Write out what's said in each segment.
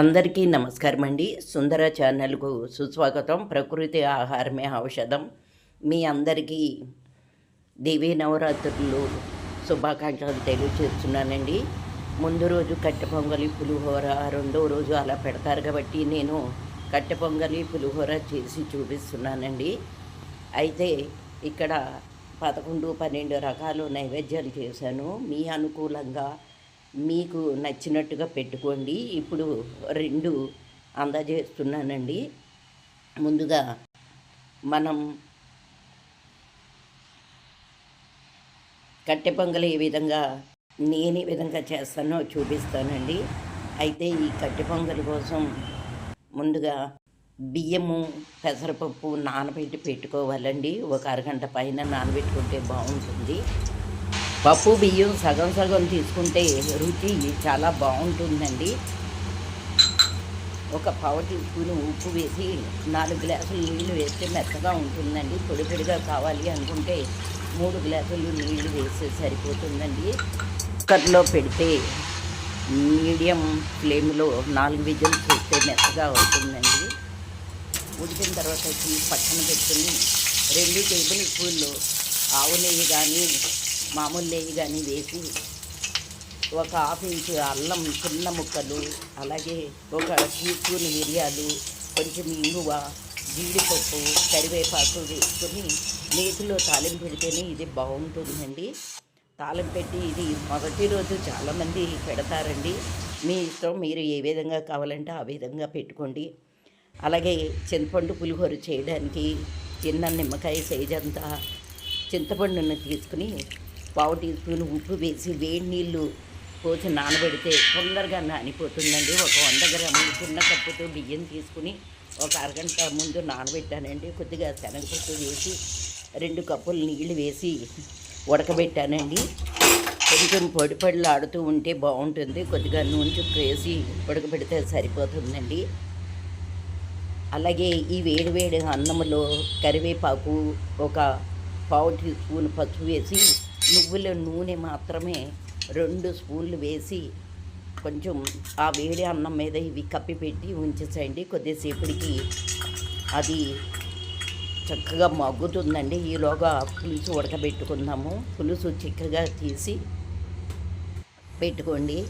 అందరికీ నమస్కారం అండి. సుందర ఛానల్కు సుస్వాగతం. ప్రకృతి ఆహారమే ఔషధం. మీ అందరికీ దేవీ నవరాత్రులు శుభాకాంక్షలు తెలియజేస్తున్నానండి ముందు రోజు కట్టె పొంగలి పులిహోర రెండో రోజు అలా పెడతారు కాబట్టి నేను కట్టె పొంగలి పులిహోర చేసి చూపిస్తున్నానండి. అయితే ఇక్కడ పదకొండు పన్నెండు రకాలు నైవేద్యాలు చేశాను. మీ అనుకూలంగా మీకు నచ్చినట్టుగా పెట్టుకోండి. ఇప్పుడు రెండు అందజేస్తున్నానండి. ముందుగా మనం కట్టె పొంగలు ఏ విధంగా నేను ఏ విధంగా చేస్తానో చూపిస్తానండి. అయితే ఈ కట్టె పొంగల్ కోసం ముందుగా బియ్యము పెసరపప్పు నానబెట్టి పెట్టుకోవాలండి. ఒక అరగంట పైన నానబెట్టుకుంటే బాగుంటుంది. పప్పు బియ్యం సగం సగం తీసుకుంటే రుచి చాలా బాగుంటుందండి. ఒక పావు టీ స్పూన్ ఉప్పు వేసి నాలుగు గ్లాసులు నీళ్ళు వేస్తే మెత్తగా ఉంటుందండి. పొడి పొడిగా కావాలి అనుకుంటే మూడు గ్లాసులు నీళ్ళు వేస్తే సరిపోతుందండి. కుక్కర్లో పెడితే మీడియం ఫ్లేమ్లో నాలుగు విజిల్స్ చేస్తే మెత్తగా అవుతుందండి ఉడికిన తర్వాత తీసి పక్కన పెట్టుకుని రెండు టేబుల్ స్పూన్లు ఆవు నెయ్యి కానీ మామూలు నెయ్యి కానీ వేసి ఒక హాఫ్ ఇంచు అల్లం చిన్న ముక్కలు అలాగే ఒక టీ మిరియాలు కొంచెం ఇంగువ జీడిపప్పు కరివేపాకు వేసుకొని నేతిలో తాళం పెడితేనే ఇది బాగుంటుందండి. తాళం పెట్టి ఇది మొదటి రోజు చాలామంది పెడతారండి. మీ ఇష్టం మీరు ఏ విధంగా కావాలంటే ఆ విధంగా పెట్టుకోండి. అలాగే చింతపండు పులిహోర చేయడానికి చిన్న నిమ్మకాయ సైజ్ అంతా చింతపండును తీసుకుని పావు టీ స్పూన్ ఉప్పు వేసి వేడి నీళ్ళు పోసి నానబెడితే తొందరగా నానిపోతుందండి. ఒక వంద గ్రాములు చిన్న కప్పుతో బియ్యం తీసుకుని ఒక అరగంట ముందు నానబెట్టానండి. కొద్దిగా శనగపప్పు వేసి రెండు కప్పులు నీళ్ళు వేసి ఉడకబెట్టానండి. కొంచెం పొడి పళ్ళు ఆడుతూ ఉంటే బాగుంటుంది. కొద్దిగా నూనె చుక్క వేసి ఉడకబెడితే సరిపోతుందండి. అలాగే ఈ వేడి వేడి అన్నంలో కరివేపాకు ఒక పావు టీ స్పూన్ పసుపు వేసి నువ్వుల నూనె మాత్రమే రెండు స్పూన్లు వేసి కొంచెం ఆ వేడి అన్నం మీద ఇవి కప్పి పెట్టి ఉంచేసేయండి. కొద్దిసేపటికి అది చక్కగా మగ్గుతుందండి. ఈలోగా పులుసు ఉడకబెట్టుకుందాము. పులుసు చిక్కగా తీసి పెట్టుకోండి.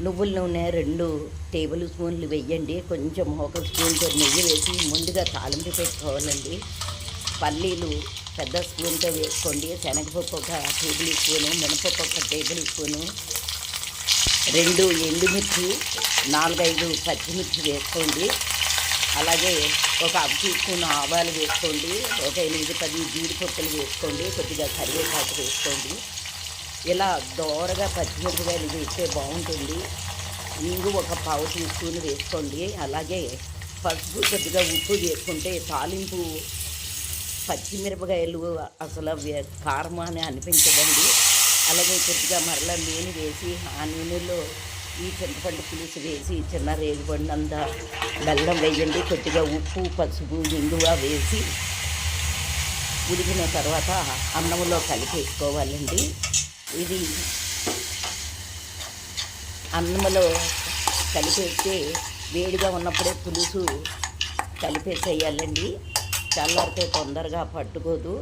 నువ్వుల నూనె రెండు టేబుల్ స్పూన్లు వేయండి. కొంచెం ఒక స్పూన్తో నెయ్యి వేసి ముందుగా తాలింపు పెట్టుకోవాలండి. పల్లీలు పెద్ద స్పూన్తో వేసుకోండి. శనగపప్పు ఒక టేబుల్ స్పూను మినపప్పు ఒక టేబుల్ స్పూను. రెండు ఎండుమిర్చి నాలుగైదు పచ్చిమిర్చి వేసుకోండి. అలాగే ఒక అర స్పూన్ ఆవాలు వేసుకోండి. ఒక ఎనిమిది పది జీడిపప్పులు వేసుకోండి. కొద్దిగా కరివేపాకు వేసుకోండి. ఇలా దోరగా పచ్చిమిరపకాయలు వేస్తే బాగుంటుంది. ఇంగు ఒక పావు టీ స్పూన్ వేసుకోండి. అలాగే పసుపు కొద్దిగా ఉప్పు వేసుకుంటే తాలింపు పచ్చిమిరపకాయలు అసలు కారం అని అనిపించదండి. అలాగే కొద్దిగా మరలా నూనె వేసి ఆ నూనెలో ఈ చింతపండు పులుసు వేసి చిన్న రేగుబండంత బెల్లం వేయండి కొద్దిగా ఉప్పు పసుపు ఇంగువ వేసి ఉడికిన తర్వాత అన్నంలో కలిపేసుకోవాలండి. ఇది అన్నంలో కలిపేస్తే వేడిగా ఉన్నప్పుడే పులుసు కలిపేసేయాలండి. చల్లారితే తొందరగా పట్టుకోదు.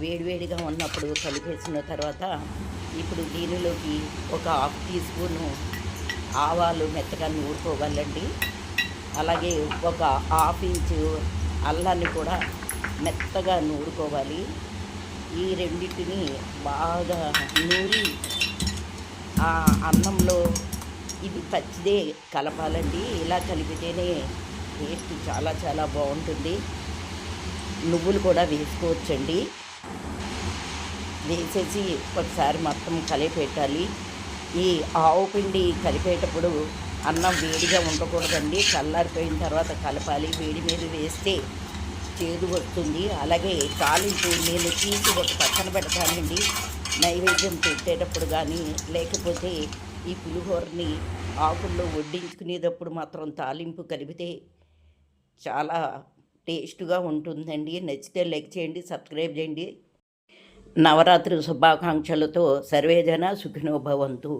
వేడివేడిగా ఉన్నప్పుడు కలిపేసిన తర్వాత ఇప్పుడు దీనిలోకి ఒక హాఫ్ టీ స్పూను ఆవాలు మెత్తగా నూరుకోవాలండి. అలాగే ఒక హాఫ్ ఇంచు అల్లాన్ని కూడా మెత్తగా నూరుకోవాలి. ఈ రెండింటిని బాగా నూరి ఆ అన్నంలో ఇది పచ్చిదే కలపాలండి. ఇలా కలిపితేనే టేస్ట్ చాలా చాలా బాగుంటుంది. నువ్వులు కూడా వేసుకోవచ్చండి. వేసేసి ఒకసారి మొత్తం కలిపెట్టాలి. ఈ ఆవు పిండి కలిపేటప్పుడు అన్నం వేడిగా ఉండకూడదండి. చల్లారిపోయిన తర్వాత కలపాలి. వేడి మీద వేస్తే చేదు వస్తుంది. అలాగే తాలింపు నేను తీసి ఒక పక్కన పెడతానండి. నైవేద్యం పెట్టేటప్పుడు కానీ లేకపోతే ఈ పులిహోరని ఆకుల్లో వడ్డించుకునేటప్పుడు మాత్రం తాలింపు కలిపితే చాలా టేస్ట్గా ఉంటుందండి. నచ్చితే లైక్ చేయండి సబ్స్క్రైబ్ చేయండి. నవరాత్రి శుభాకాంక్షలతో సర్వేజన సుఖినోభవంతు